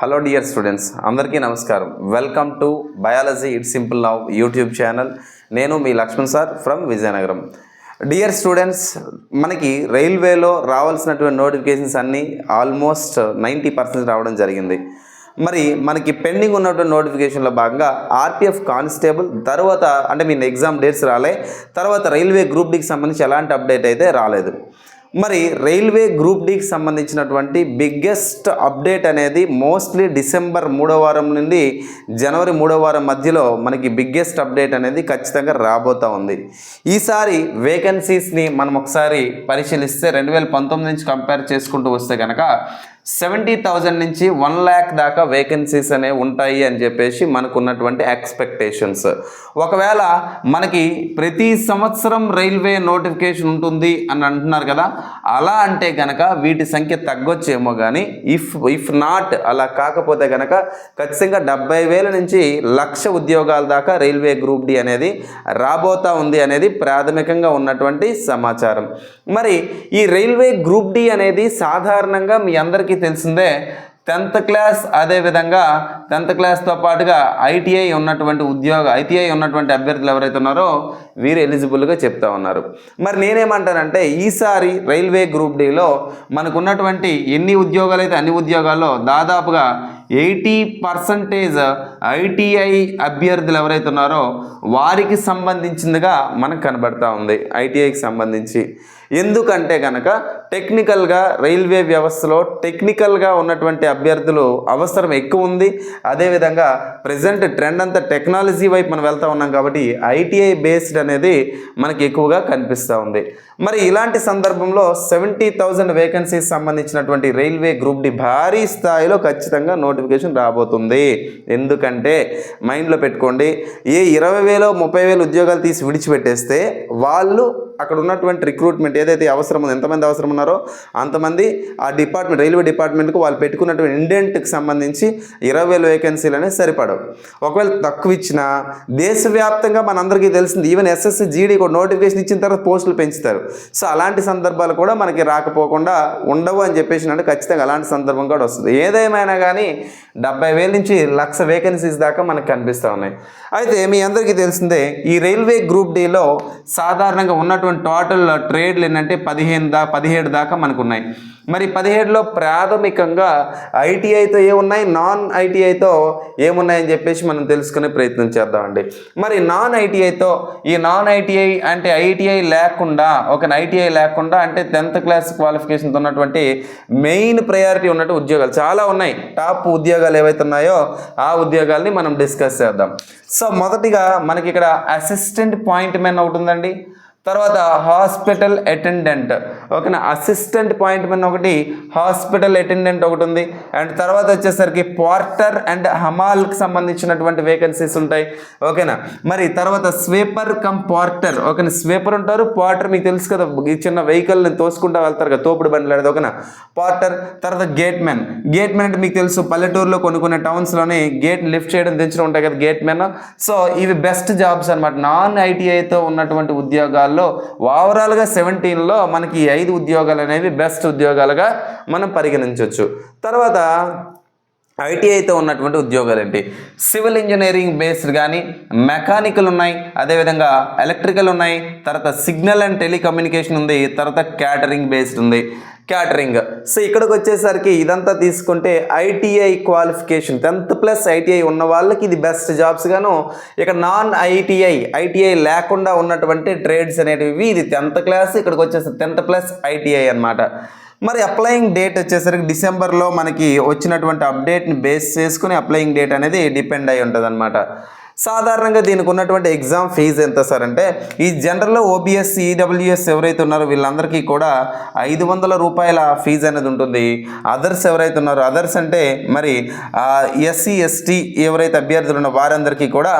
Hello dear students అందరికీ నమస్కారం. Welcome to biology it simple now YouTube channel నేను మీ Lakshman sir from Vizianagaram. Dear students మనకి రైల్వేలో రావాల్సినటువంటి నోటిఫికేషన్స్ అన్నీ ఆల్మోస్ట్ నైంటీ పర్సెంట్ రావడం జరిగింది. మరి మనకి పెండింగ్ ఉన్నటువంటి నోటిఫికేషన్లో భాగంగా ఆర్పిఎఫ్ కానిస్టేబుల్ తర్వాత అంటే మీ ఎగ్జామ్ డేట్స్ రాలే తర్వాత రైల్వే గ్రూప్ డికి సంబంధించి ఎలాంటి అప్డేట్ అయితే రాలేదు. మరి రైల్వే గ్రూప్ డికి సంబంధించినటువంటి బిగ్గెస్ట్ అప్డేట్ అనేది మోస్ట్లీ డిసెంబర్ మూడో వారం నుండి జనవరి మూడో వారం మధ్యలో మనకి బిగ్గెస్ట్ అప్డేట్ అనేది ఖచ్చితంగా రాబోతూ ఉంది. ఈసారి వేకెన్సీస్ని మనం ఒకసారి పరిశీలిస్తే రెండు వేల పంతొమ్మిది నుంచి కంపేర్ చేసుకుంటూ వస్తే కనుక సెవెంటీ థౌజండ్ నుంచి వన్ ల్యాక్ దాకా వేకెన్సీస్ అనేవి ఉంటాయి అని చెప్పేసి మనకు ఉన్నటువంటి ఎక్స్పెక్టేషన్స్ ఒకవేళ మనకి ప్రతి సంవత్సరం రైల్వే నోటిఫికేషన్ ఉంటుంది అని అంటున్నారు కదా అలా అంటే కనుక వీటి సంఖ్య తగ్గొచ్చేమో కానీ ఇఫ్ ఇఫ్ నాట్ అలా కాకపోతే కనుక ఖచ్చితంగా డెబ్బై వేల నుంచి లక్ష ఉద్యోగాల దాకా రైల్వే గ్రూప్ డి అనేది రాబోతా ఉంది అనేది ప్రాథమికంగా ఉన్నటువంటి సమాచారం. మరి ఈ రైల్వే గ్రూప్ డి అనేది సాధారణంగా మీ అందరికీ తెలిసిందే టెన్త్ క్లాస్ అదేవిధంగా టెన్త్ క్లాస్తో పాటుగా ఐటీఐ ఉన్నటువంటి ఉద్యోగ ఐటీఐ ఉన్నటువంటి అభ్యర్థులు ఎవరైతే ఉన్నారో వీరు ఎలిజిబుల్గా చెప్తా ఉన్నారు. మరి నేనేమంటానంటే ఈసారి రైల్వే గ్రూప్ డీలో మనకున్నటువంటి ఎన్ని ఉద్యోగాలు అయితే అన్ని ఉద్యోగాల్లో దాదాపుగా ఎయిటీ పర్సంటేజ్ ఐటీఐ అభ్యర్థులు ఎవరైతే ఉన్నారో వారికి సంబంధించిందిగా మనకు కనబడతా ఉంది. ఐటీఐకి సంబంధించి. ఎందుకంటే కనుక టెక్నికల్గా రైల్వే వ్యవస్థలో టెక్నికల్గా ఉన్నటువంటి అభ్యర్థులు అవసరం ఎక్కువ ఉంది. అదేవిధంగా ప్రజెంట్ ట్రెండ్ అంతా టెక్నాలజీ వైపు మనం వెళ్తూ ఉన్నాం కాబట్టి ఐటీఐ బేస్డ్ అనేది మనకి ఎక్కువగా కనిపిస్తూ ఉంది. మరి ఇలాంటి సందర్భంలో సెవెంటీ థౌజండ్ వేకెన్సీస్ సంబంధించినటువంటి రైల్వే గ్రూప్ డి భారీ స్థాయిలో ఖచ్చితంగా నోటిఫికేషన్ రాబోతుంది. ఎందుకంటే మైండ్లో పెట్టుకోండి ఏ ఇరవై వేలో ముప్పై వేలు ఉద్యోగాలు తీసి విడిచిపెట్టేస్తే వాళ్ళు అక్కడ ఉన్నటువంటి రిక్రూట్మెంట్ ఏదైతే అవసరం ఉందో ఎంతమంది అవసరం ఉన్నారో అంతమంది ఆ డిపార్ట్మెంట్ రైల్వే డిపార్ట్మెంట్కు వాళ్ళు పెట్టుకున్నటువంటి ఇండెంట్కి సంబంధించి ఇరవై వేల వేకెన్సీలు అనేవి సరిపడవు. ఒకవేళ తక్కువ ఇచ్చినా దేశవ్యాప్తంగా మనందరికీ తెలిసింది ఈవెన్ ఎస్ఎస్సి జీడీ కూడా నోటిఫికేషన్ ఇచ్చిన తర్వాత పోస్టులు పెంచుతారు. సో అలాంటి సందర్భాలు కూడా మనకి రాకపోకుండా ఉండవు అని చెప్పేసి అంటే ఖచ్చితంగా అలాంటి సందర్భం కూడా వస్తుంది. ఏదేమైనా కానీ డెబ్బై వేల నుంచి లక్ష వేకెన్సీస్ దాకా మనకు కనిపిస్తూ ఉన్నాయి. అయితే మీ అందరికీ తెలిసిందే ఈ రైల్వే గ్రూప్ డీలో సాధారణంగా ఉన్నటువంటి టోటల్ ట్రేడ్లు ఏంటంటే పదిహేను దా పదిహేడు దాకా మనకు ఉన్నాయి మరి పదిహేడులో ప్రాథమికంగా ఐటీఐతో ఏమున్నాయి? నాన్ ఐటీఐతో ఏమున్నాయని చెప్పేసి మనం తెలుసుకునే ప్రయత్నం చేద్దామండి. మరి నాన్ ఐటీఐతో ఈ నాన్ ఐటీఐ అంటే ఐటీఐ లేకుండా ఒక ఐటీఐ లేకుండా అంటే టెన్త్ క్లాస్ క్వాలిఫికేషన్తో ఉన్నటువంటి మెయిన్ ప్రయారిటీ ఉన్నట్టు ఉద్యోగాలు చాలా ఉన్నాయి. టాప్ ఉద్యోగాలు ఏవైతే ఉన్నాయో ఆ ఉద్యోగాల్ని మనం డిస్కస్ చేద్దాం. సో మొదటిగా మనకి ఇక్కడ అసిస్టెంట్ పాయింట్ మెన్ ఒకటి ఉందండి. తర్వాత హాస్పిటల్ అటెండెంట్. ఓకేనా? అసిస్టెంట్ పాయింట్ మెన్ ఒకటి హాస్పిటల్ అటెండెంట్ ఒకటి ఉంది. అండ్ తర్వాత వచ్చేసరికి పోర్టర్ అండ్ హమాల్కి సంబంధించినటువంటి వేకెన్సీస్ ఉంటాయి. ఓకేనా? మరి తర్వాత స్వీపర్ కమ్ పోర్టర్ ఓకేనా? స్వీపర్ ఉంటారు పోర్టర్ మీకు తెలుసు కదా ఈ చిన్న వెహికల్ని తోసుకుంటూ వెళ్తారు కదా తోపుడు బండి అనేది ఓకేనా? పోర్టర్ తర్వాత గేట్ మెన్ గేట్ మ్యాన్ అంటే మీకు తెలుసు పల్లెటూరులో కొన్ని కొన్ని టౌన్స్లోనే గేట్ లిఫ్ట్ చేయడం దించడం ఉంటాయి కదా గేట్ మెన్ సో ఇవి బెస్ట్ జాబ్స్ అనమాట నాన్ ఐటీఐతో ఉన్నటువంటి ఉద్యోగాలు ఉద్యోగాల్లో ఓవరాల్గా సెవెంటీన్లో మనకి ఐదు ఉద్యోగాలు అనేవి బెస్ట్ ఉద్యోగాలుగా మనం పరిగణించవచ్చు తర్వాత ఐటీఐతో ఉన్నటువంటి ఉద్యోగాలు ఏంటి సివిల్ ఇంజనీరింగ్ బేస్డ్ కానీ మెకానికల్ ఉన్నాయి అదేవిధంగా ఎలక్ట్రికల్ ఉన్నాయి తర్వాత సిగ్నల్ అండ్ టెలికమ్యూనికేషన్ ఉంది తర్వాత క్యాటరింగ్ బేస్డ్ ఉంది. క్యాటరింగ్. సో ఇక్కడికి వచ్చేసరికి ఇదంతా తీసుకుంటే ITI qualification. Tenth plus ITI ఉన్న వాళ్ళకి ఇది బెస్ట్ జాబ్స్ గాను ఇక నాన్ ఐటీఐ ఐటీఐ లేకుండా ఉన్నటువంటి ట్రేడ్స్ అనేటివి ఇది టెన్త్ క్లాస్ ఇక్కడికి వచ్చేసి టెన్త్ ప్లస్ ఐటీఐ అన్నమాట. మరి అప్లయింగ్ డేట్ వచ్చేసరికి డిసెంబర్లో మనకి వచ్చినటువంటి అప్డేట్ని బేస్ చేసుకుని అప్లయింగ్ డేట్ అనేది డిపెండ్ అయి ఉంటుంది సాధారణంగా దీనికి ఉన్నటువంటి ఎగ్జామ్ ఫీజు ఎంత సార్ అంటే ఈ జనరల్లో ఓబీఎస్ ఈడబ్ల్యూఎస్ ఎవరైతే ఉన్నారో వీళ్ళందరికీ కూడా ఐదు వందల రూపాయల ఫీజు అనేది ఉంటుంది. అదర్స్ ఎవరైతే ఉన్నారో అదర్స్ అంటే మరి ఎస్సీ ఎస్టీ ఎవరైతే అభ్యర్థులు ఉన్నారో వారందరికీ కూడా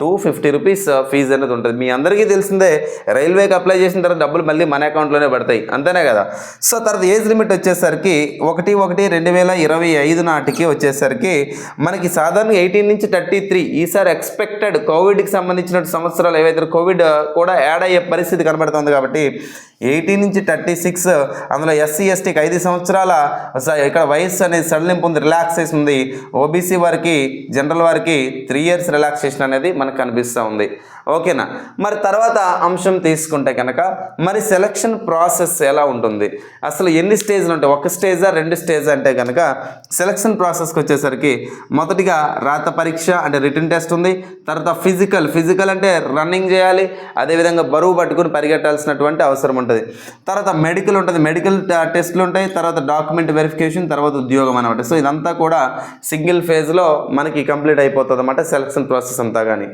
టూ ఫిఫ్టీ రూపీస్ ఫీజు అనేది ఉంటుంది. మీ అందరికీ తెలిసిందే రైల్వేకి అప్లై చేసిన తర్వాత డబ్బులు మళ్ళీ మన అకౌంట్లోనే పడతాయి. అంతేనే కదా? సో తర్వాత ఏజ్ లిమిట్ వచ్చేసరికి ఒకటి ఒకటి రెండు వేల ఇరవై ఐదు నాటికి వచ్చేసరికి మనకి సాధారణ ఎయిటీన్ నుంచి థర్టీ త్రీ ఈసారి ఎక్స్పెక్టెడ్ కోవిడ్కి సంబంధించిన సంవత్సరాలు ఏవైతే కోవిడ్ కూడా యాడ్ అయ్యే పరిస్థితి కనబడుతుంది కాబట్టి ఎయిటీన్ నుంచి థర్టీ సిక్స్ అందులో ఎస్సీ ఎస్టీకి ఐదు సంవత్సరాల స- ఇక్కడ వయస్సు అనేది సడలింపు ఉంది రిలాక్సేషన్ ఉంది. ఓబీసీ వారికి జనరల్ వారికి త్రీ ఇయర్స్ రిలాక్సేషన్ అనేది మన మనకు కనిపిస్తూ ఉంది. ఓకేనా? మరి తర్వాత అంశం తీసుకుంటే కనుక మరి సెలక్షన్ ప్రాసెస్ ఎలా ఉంటుంది? అసలు ఎన్ని స్టేజ్లు ఉంటాయి? ఒక స్టేజా రెండు స్టేజ్ అంటే కనుక సెలక్షన్ ప్రాసెస్కి వచ్చేసరికి మొదటిగా రాత పరీక్ష అంటే రిటర్న్ టెస్ట్ ఉంది. తర్వాత ఫిజికల్ ఫిజికల్ అంటే రన్నింగ్ చేయాలి. అదేవిధంగా బరువు పట్టుకుని పరిగెట్టాల్సినటువంటి అవసరం ఉంటుంది. తర్వాత మెడికల్ ఉంటుంది. మెడికల్ టెస్ట్లు ఉంటాయి. తర్వాత డాక్యుమెంట్ వెరిఫికేషన్ తర్వాత ఉద్యోగం అనమాట సో ఇదంతా కూడా సింగిల్ ఫేజ్లో మనకి కంప్లీట్ అయిపోతుంది అనమాట సెలక్షన్ ప్రాసెస్ అంతా కానీ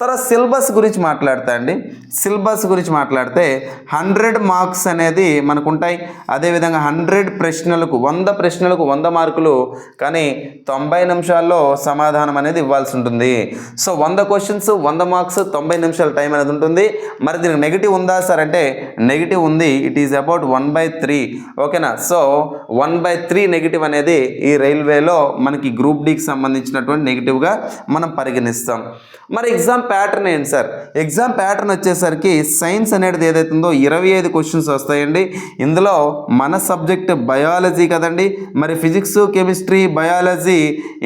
తర్వాత సిలబస్ గురించి మాట్లాడతా అండి. సిలబస్ గురించి మాట్లాడితే హండ్రెడ్ మార్క్స్ అనేది మనకు ఉంటాయి అదేవిధంగా హండ్రెడ్ ప్రశ్నలకు వంద ప్రశ్నలకు వంద మార్కులు కానీ తొంభై నిమిషాల్లో సమాధానం అనేది ఇవ్వాల్సి ఉంటుంది. సో వంద క్వశ్చన్స్ వంద మార్క్స్ తొంభై నిమిషాల టైం అనేది ఉంటుంది. మరి దీనికి నెగిటివ్ ఉందా సార్ అంటే నెగిటివ్ ఉంది. It is about one by three ఓకేనా so one by three negative అనేది ఈ రైల్వేలో మనకి గ్రూప్ డీకి సంబంధించినటువంటి నెగిటివ్గా మనం పరిగణిస్తాం. మరి ఎగ్జామ్ ప్యాటర్న్ ఏంటి సార్? ఎగ్జామ్ ప్యాటర్న్ వచ్చేసరికి సైన్స్ అనేది ఏదైతే ఉందో ఇరవై ఐదు క్వశ్చన్స్ వస్తాయండి. ఇందులో మన సబ్జెక్ట్ బయాలజీ కదండి. మరి ఫిజిక్స్ కెమిస్ట్రీ బయాలజీ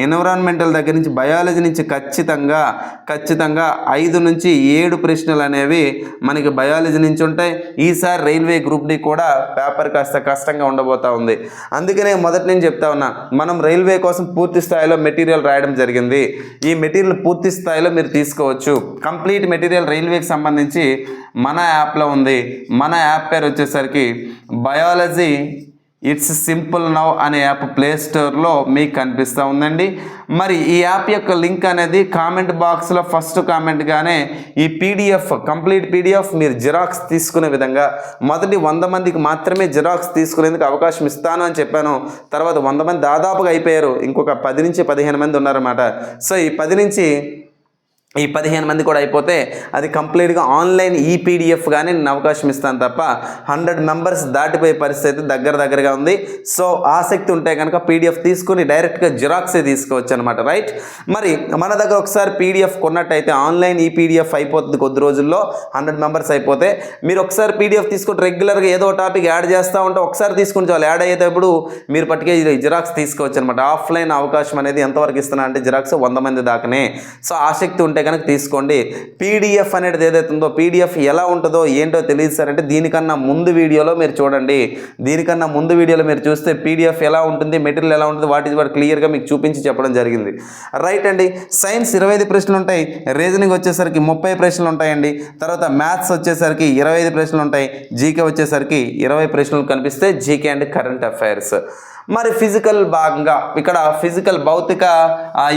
ఎన్విరాన్మెంటల్ దగ్గర నుంచి బయాలజీ నుంచి ఖచ్చితంగా ఖచ్చితంగా ఐదు నుంచి ఏడు ప్రశ్నలు అనేవి మనకి బయాలజీ నుంచి ఉంటాయి. ఈసారి రైల్వే గ్రూప్ డి కూడా పేపర్ కాస్త కష్టంగా ఉండబోతా ఉంది. అందుకనే మొదటి నేను చెప్తా ఉన్నా మనం రైల్వే కోసం పూర్తి స్థాయిలో మెటీరియల్ రాయడం జరిగింది. ఈ మెటీరియల్ పూర్తి స్థాయిలో మీరు తీసుకోవచ్చు. కంప్లీట్ మెటీరియల్ రైల్వేకి సంబంధించి మన యాప్లో ఉంది. మన యాప్ పేరు వచ్చేసరికి బయాలజీ ఇట్స్ సింపుల్ నౌ అనే యాప్ ప్లే స్టోర్లో మీకు కనిపిస్తూ ఉందండి. మరి ఈ యాప్ యొక్క లింక్ అనేది కామెంట్ బాక్స్లో ఫస్ట్ కామెంట్గానే ఈ పీడిఎఫ్ కంప్లీట్ పీడిఎఫ్ మీరు జిరాక్స్ తీసుకునే విధంగా మొదటి వంద మందికి మాత్రమే జిరాక్స్ తీసుకునేందుకు అవకాశం ఇస్తాను అని చెప్పాను. తర్వాత వంద మంది దాదాపుగా అయిపోయారు. ఇంకొక పది నుంచి పదిహేను మంది ఉన్నారన్నమాట. సో ఈ పది నుంచి ఈ పదిహేను మంది కూడా అయిపోతే అది కంప్లీట్గా ఆన్లైన్ ఈపీడిఎఫ్గానే నేను అవకాశం ఇస్తాను తప్ప హండ్రెడ్ మెంబర్స్ దాటిపోయే పరిస్థితి దగ్గర దగ్గరగా ఉంది. సో ఆసక్తి ఉంటే కనుక పీడిఎఫ్ తీసుకుని డైరెక్ట్గా జిరాక్సే తీసుకోవచ్చు అనమాట రైట్? మరి మన దగ్గర ఒకసారి పీడిఎఫ్ కొన్నట్టయితే ఆన్లైన్ ఈపీడిఎఫ్ అయిపోతుంది కొద్ది రోజుల్లో హండ్రెడ్ మెంబర్స్ అయిపోతే. మీరు ఒకసారి పీడిఎఫ్ తీసుకుంటే రెగ్యులర్గా ఏదో టాపిక్ యాడ్ చేస్తూ ఉంటే ఒకసారి తీసుకుని చాలు యాడ్ అయ్యేటప్పుడు మీరు పట్టుకే జిరాక్స్ తీసుకోవచ్చు అనమాట ఆఫ్లైన్ అవకాశం అనేది ఎంతవరకు ఇస్తున్నా అంటే జిరాక్స్ వంద మంది దాకానే. సో ఆసక్తి ఉంటే కనుక తీసుకోండి. పీడిఎఫ్ అనేది ఏదైతే ఉందో పీడిఎఫ్ ఎలా ఉంటుందో ఏంటో తెలియదు సార్ అంటే దీనికన్నా ముందు వీడియోలో మీరు చూడండి. దీనికన్నా ముందు వీడియోలో మీరు చూస్తే పీడిఎఫ్ ఎలా ఉంటుంది మెటీరియల్ ఎలా ఉంటుంది వాటి వాటి క్లియర్గా మీకు చూపించి చెప్పడం జరిగింది. రైట్ అండి. సైన్స్ ఇరవై ఐదు ప్రశ్నలు ఉంటాయి. రీజనింగ్ వచ్చేసరికి ముప్పై ప్రశ్నలు ఉంటాయండి. తర్వాత మ్యాథ్స్ వచ్చేసరికి ఇరవై ఐదు ప్రశ్నలు ఉంటాయి. జీకే వచ్చేసరికి ఇరవై ప్రశ్నలు కనిపిస్తే జీకే అండ్ కరెంట్ అఫైర్స్. మరి ఫిజికల్ భాగంగా ఇక్కడ ఫిజికల్ భౌతిక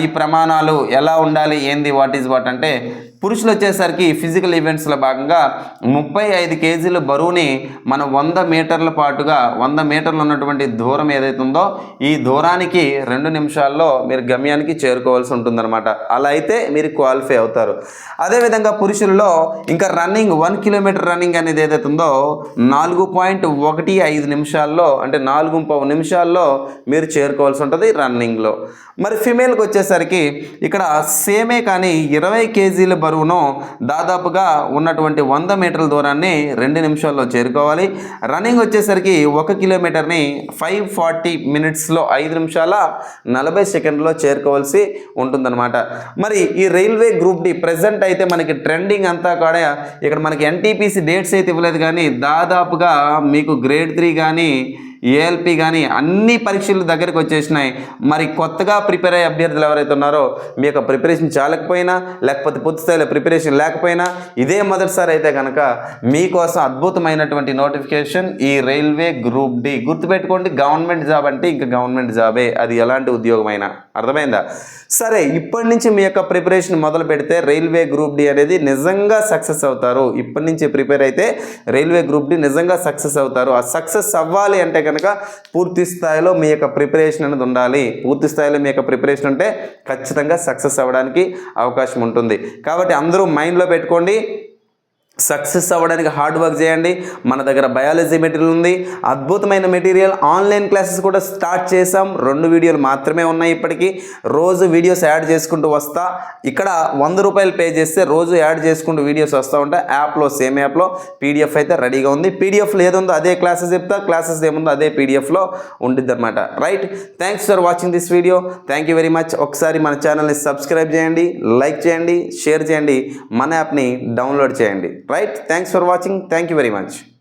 ఈ ప్రమాణాలు ఎలా ఉండాలి ఏంది వాట్ ఈజ్ వాట్ అంటే పురుషులు వచ్చేసరికి ఫిజికల్ ఈవెంట్స్లో భాగంగా ముప్పై ఐదు కేజీల బరువుని మనం వంద మీటర్ల పాటుగా వంద మీటర్లు ఉన్నటువంటి దూరం ఏదైతే ఉందో ఈ దూరానికి రెండు నిమిషాల్లో మీరు గమ్యానికి చేరుకోవాల్సి ఉంటుందన్నమాట. అలా అయితే మీరు క్వాలిఫై అవుతారు. అదేవిధంగా పురుషుల్లో ఇంకా రన్నింగ్ వన్ కిలోమీటర్ రన్నింగ్ అనేది ఏదైతే ఉందో నాలుగు పాయింట్ ఒకటి ఐదు నిమిషాల్లో అంటే నాలుగు పావు నిమిషాల్లో మీరు చేరుకోవాల్సి ఉంటుంది రన్నింగ్లో. మరి ఫిమేల్కి వచ్చేసరికి ఇక్కడ సేమే కానీ ఇరవై కేజీల బరువును దాదాపుగా ఉన్నటువంటి వంద మీటర్ల దూరాన్ని రెండు నిమిషాల్లో చేరుకోవాలి. రన్నింగ్ వచ్చేసరికి ఒక కిలోమీటర్ని ఫైవ్ ఫార్టీ మినిట్స్లో ఐదు నిమిషాల నలభై సెకండ్లో చేరుకోవాల్సి ఉంటుందన్నమాట. మరి ఈ రైల్వే గ్రూప్ డి ప్రజెంట్ అయితే మనకి ట్రెండింగ్ అంతా కూడా ఇక్కడ మనకి ఎన్టీపీసీ డేట్స్ అయితే ఇవ్వలేదు కానీ దాదాపుగా మీకు గ్రేడ్ త్రీ కానీ ఏఎల్పి కానీ అన్ని పరీక్షలు దగ్గరికి వచ్చేసినాయి. మరి కొత్తగా ప్రిపేర్ అయ్యే అభ్యర్థులు ఎవరైతే ఉన్నారో మీ యొక్క ప్రిపరేషన్ చాలకపోయినా లేకపోతే పూర్తి స్థాయిలో ప్రిపరేషన్ లేకపోయినా ఇదే మొదటిసారి అయితే కనుక మీకోసం అద్భుతమైనటువంటి నోటిఫికేషన్ ఈ రైల్వే గ్రూప్ డి. గుర్తుపెట్టుకోండి గవర్నమెంట్ జాబ్ అంటే ఇంకా గవర్నమెంట్ జాబే. అది ఎలాంటి ఉద్యోగమైనా. అర్థమైందా? సరే ఇప్పటి నుంచి మీ యొక్క ప్రిపరేషన్ మొదలు పెడితే రైల్వే గ్రూప్ డి అనేది నిజంగా సక్సెస్ అవుతారు. ఇప్పటి నుంచి ప్రిపేర్ అయితే రైల్వే గ్రూప్ డి నిజంగా సక్సెస్ అవుతారు. ఆ సక్సెస్ అవ్వాలి అంటే కనుక పూర్తి స్థాయిలో మీ యొక్క ప్రిపరేషన్ అనేది ఉండాలి. పూర్తి స్థాయిలో మీ యొక్క ప్రిపరేషన్ ఉంటే ఖచ్చితంగా సక్సెస్ అవ్వడానికి అవకాశం ఉంటుంది. కాబట్టి అందరూ మైండ్లో పెట్టుకోండి. సక్సెస్ అవ్వడానికి హార్డ్ వర్క్ చేయండి. మన దగ్గర బయాలజీ మెటీరియల్ ఉంది. అద్భుతమైన మెటీరియల్. ఆన్లైన్ క్లాసెస్ కూడా స్టార్ట్ చేసాం రెండు వీడియోలు మాత్రమే ఉన్నాయి ఇప్పటికీ. రోజు వీడియోస్ యాడ్ చేసుకుంటూ వస్తా. ఇక్కడ వంద రూపాయలు పే చేస్తే రోజు యాడ్ చేసుకుంటూ వీడియోస్ వస్తూ ఉంటాయి. యాప్లో సేమ్ యాప్లో పీడిఎఫ్ అయితే రెడీగా ఉంది. పీడిఎఫ్లో ఏదుందో అదే క్లాసెస్ చెప్తా. క్లాసెస్ ఏముందో అదే పీడిఎఫ్లో ఉండిద్ది అనమాట right? Thanks for watching this video. Thank you very much. ఒకసారి మన ఛానల్ని సబ్స్క్రైబ్ చేయండి లైక్ చేయండి షేర్ చేయండి. మన యాప్ని డౌన్లోడ్ చేయండి. right? Thanks for watching. Thank you very much.